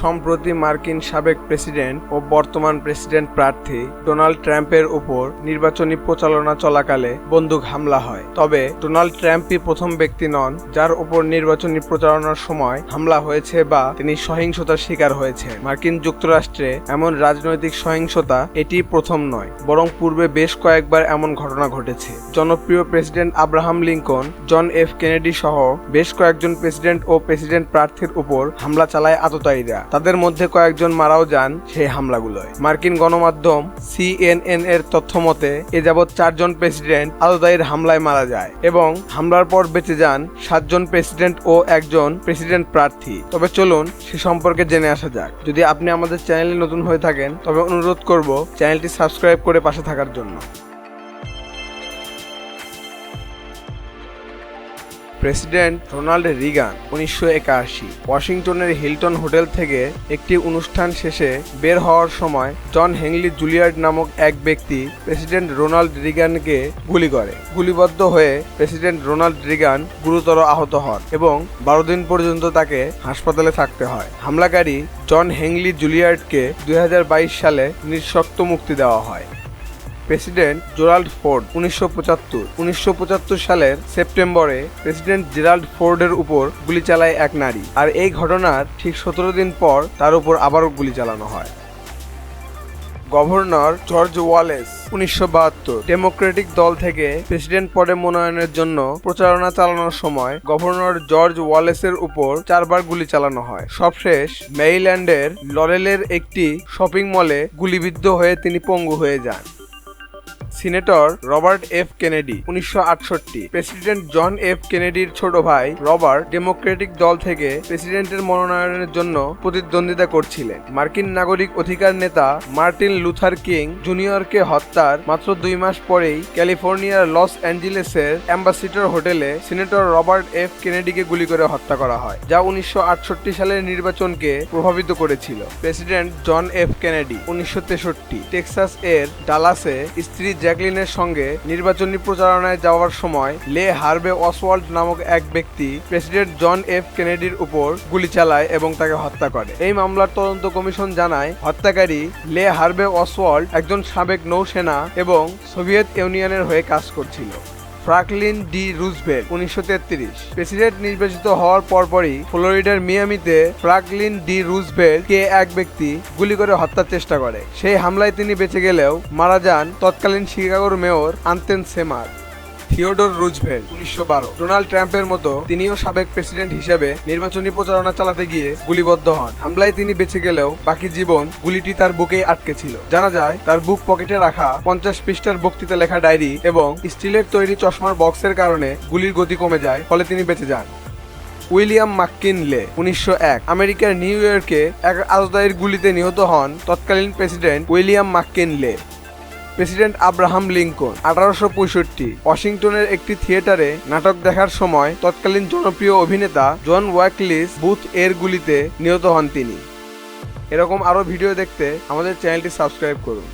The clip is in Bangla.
সম্প্রতি মার্কিন সাবেক প্রেসিডেন্ট ও বর্তমান প্রেসিডেন্ট প্রার্থী ডোনাল্ড ট্রাম্পের উপর নির্বাচনী প্রচারণা চলাকালে বন্দুক হামলা হয়। তবে ডোনাল্ড ট্রাম্পই প্রথম ব্যক্তি নন যার উপর নির্বাচনী প্রচারণার সময় হামলা হয়েছে বা তিনি সহিংসতার শিকার হয়েছে মার্কিন যুক্তরাষ্ট্রে এমন রাজনৈতিক সহিংসতা এটি প্রথম নয়, বরং পূর্বে বেশ কয়েকবার এমন ঘটনা ঘটেছে। জনপ্রিয় president Abraham Lincoln, John F Kennedy সহ বেশ কয়েকজন প্রেসিডেন্ট ও প্রেসিডেন্ট প্রার্থীর উপর হামলা চালায় আততায়ীরা। তাদের মধ্যে কয়েকজন মারাও যান সেই হামলাগুলোয়। মার্কিন গণমাধ্যম সিএনএন এর তথ্য মতে এ যাবৎ চারজন প্রেসিডেন্ট আততায়ীর হামলায় মারা যায় এবং হামলার পর বেঁচে যান সাতজন প্রেসিডেন্ট ও একজন প্রেসিডেন্ট প্রার্থী। তবে চলুন সে সম্পর্কে জেনে আসা যাক। যদি আপনি আমাদের চ্যানেলে নতুন হয়ে থাকেন, তবে অনুরোধ করব চ্যানেলটি সাবস্ক্রাইব করে পাশে থাকার জন্য। প্রেসিডেন্ট রোনাল্ড রিগান উনিশশো একাশি ওয়াশিংটনের হিলটন হোটেল থেকে একটি অনুষ্ঠান শেষে বের হওয়ার সময় জন হেংলি জুলিয়ার্ড নামক এক ব্যক্তি প্রেসিডেন্ট রোনাল্ড রিগানকে গুলি করে। গুলিবদ্ধ হয়ে প্রেসিডেন্ট রোনাল্ড রিগান গুরুতর আহত হন এবং বারো দিন পর্যন্ত তাকে হাসপাতালে থাকতে হয়। হামলাকারী জন হেংলি জুলিয়ার্ডকে দুই হাজার বাইশ সালে নিঃশক্ত মুক্তি দেওয়া হয়। প্রেসিডেন্ট জোরাল্ড ফোর্ড উনিশশো পঁচাত্তর। উনিশশো সালের সেপ্টেম্বরে প্রেসিডেন্ট জেরাল্ড ফোর্ডের উপর গুলি চালায় এক নারী। আর এই ঘটনার ঠিক সতেরো দিন পর তার উপর আবারও গুলি চালানো হয়। গভর্নর জর্জ ওয়ালেস উনিশশো বাহাত্তর। ডেমোক্রেটিক দল থেকে প্রেসিডেন্ট পদে মনোনয়নের জন্য প্রচারণা চালানোর সময় গভর্নর জর্জ ওয়ালেসের উপর চারবার গুলি চালানো হয়। সবশেষ মেইল্যান্ডের লরেলের একটি শপিং মলে গুলিবিদ্ধ হয়ে তিনি পঙ্গু হয়ে যান। সিনেটর রবার্ট এফ কেনেডি, উনিশশো আটষট্টি। প্রেসিডেন্ট জন এফ কেনেডির ছোট ভাই রবার্ট ডেমোক্রেটিক দল থেকে প্রেসিডেন্টের মনোনয়নের জন্য প্রতিদ্বন্দ্বিতা করছিলেন। মার্কিন নাগরিক অধিকার নেতা মার্টিন লুথার কিং জুনিয়রকে হত্যার মাত্র দুই মাস পরেই ক্যালিফোর্নিয়ার লস অ্যাঞ্জেলেসের অ্যাম্বাসিডর হোটেলে সিনেটর রবার্ট এফ কেনেডিকে গুলি করে হত্যা করা হয়, যা উনিশশো আটষট্টি সালের নির্বাচনকে প্রভাবিত করেছিল। প্রেসিডেন্ট জন এফ কেনেডি, উনিশশো তেষট্টি। টেক্সাস এর ডালাসে স্ত্রী জ্যাকলিনের সঙ্গে নির্বাচনী প্রচারণায় যাওয়ার সময় লে হার্বে অসওয়াল্ড নামক এক ব্যক্তি প্রেসিডেন্ট জন এফ কেনেডির উপর গুলি চালায় এবং তাকে হত্যা করে। এই মামলার তদন্ত কমিশন জানায়, হত্যাকারী লে হার্বে অসওয়াল্ড একজন সাবেক নৌসেনা এবং সোভিয়েত ইউনিয়নের হয়ে কাজ করছিল। ফ্রাকলিন ডি রুজভেল্ট, উনিশশো তেত্রিশ। প্রেসিডেন্ট নির্বাচিত হওয়ার পরপরই ফ্লোরিডার মিয়ামিতে ফ্রাকলিন ডি রুজভেল্ট কে এক ব্যক্তি গুলি করে হত্যার চেষ্টা করে। সেই হামলায় তিনি বেঁচে গেলেও মারা যান তৎকালীন শিকাগোর mayor Anton Cermak. Theodore Roosevelt, উনিশশো বারো। ডোনাল্ড ট্রাম্পের মতো তিনিও সাবেক প্রেসিডেন্ট হিসেবে নির্বাচনী প্রচারণা চালাতে গিয়ে গুলিবদ্ধ হন। হামলায় তিনি বেঁচে গেলেও বাকি জীবন গুলিটি তার বুকেই আটকে ছিল। জানা যায়, তার বুক পকেটে রাখা পঞ্চাশ পৃষ্ঠার বক্তৃতা লেখা ডায়েরি এবং স্টিলের তৈরি চশমার বক্সের কারণে গুলির গতি কমে যায়, ফলে তিনি বেঁচে যান। উইলিয়াম মাক্কিনলে, উনিশশো এক। আমেরিকার নিউ ইয়র্কে এক আজদায়ের গুলিতে নিহত হন তৎকালীন president William McKinley. President Abraham Lincoln, আঠারোশো পঁয়ষট্টি, ওয়াশিংটনের একটি থিয়েটারে নাটক দেখার সময় তৎকালীন জনপ্রিয় অভিনেতা জন ওয়াকলিস বুথ এর গুলিতে নিহত হন তিনি। এরকম আরও ভিডিও দেখতে আমাদের চ্যানেলটি সাবস্ক্রাইব করুন।